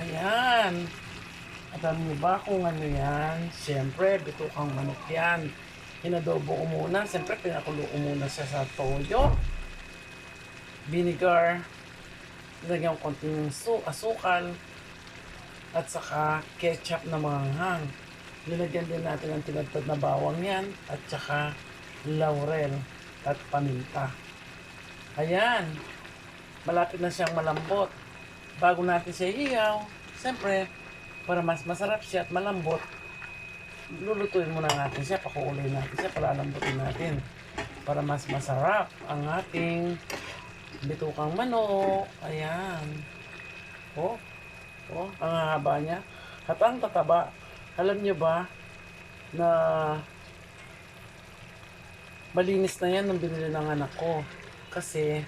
Ayan. Alam niyo ba kung ano yan? Siyempre, bitukang manok yan. Inadobo ko muna. Siyempre, pinakulo ko muna siya sa toyo. Vinegar. Lagyan ko konting su asukal. At saka ketchup na manghang. Nilagyan din natin ng tinagtad na bawang yan. At saka laurel at paminta. Ayan. Malapit na siyang malambot. Bago natin siya ihaw, siyempre, para mas masarap siya at malambot, lulutuin muna natin siya, pakukulay natin siya, palalambutin natin. Para mas masarap ang ating bitukang manok. Ayan. Oh, oh, ang haba niya. At ang tataba. Alam niyo ba na malinis na yan nung binili ng anak ko. Kasi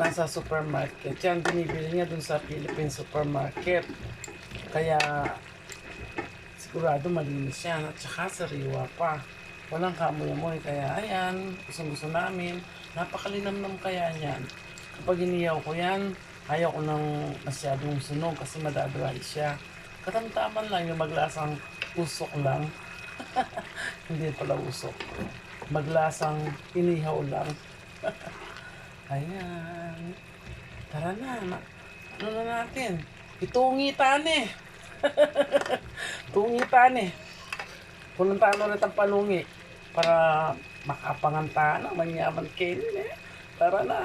nasa supermarket. Yan, binibili niya dun sa Philippine supermarket. Kaya, sigurado malinis yan. At saka sariwa pa. Walang kamoy-amoy. Kaya, ayan, gusto-gusto namin. Napakalinamnam kaya niyan. Kapag iniyaw ko yan, ayaw ko nang masyadong sunog kasi madadry siya. Katamtaman lang yung maglasang usok lang. Hindi pala usok. Maglasang inihaw lang. Ayan. Tara na. Ano na natin? Itungitan eh. Tungitan eh. Pununtaan ulit ang palungi para makapangantaan ang manyaman kainin eh. Tara na.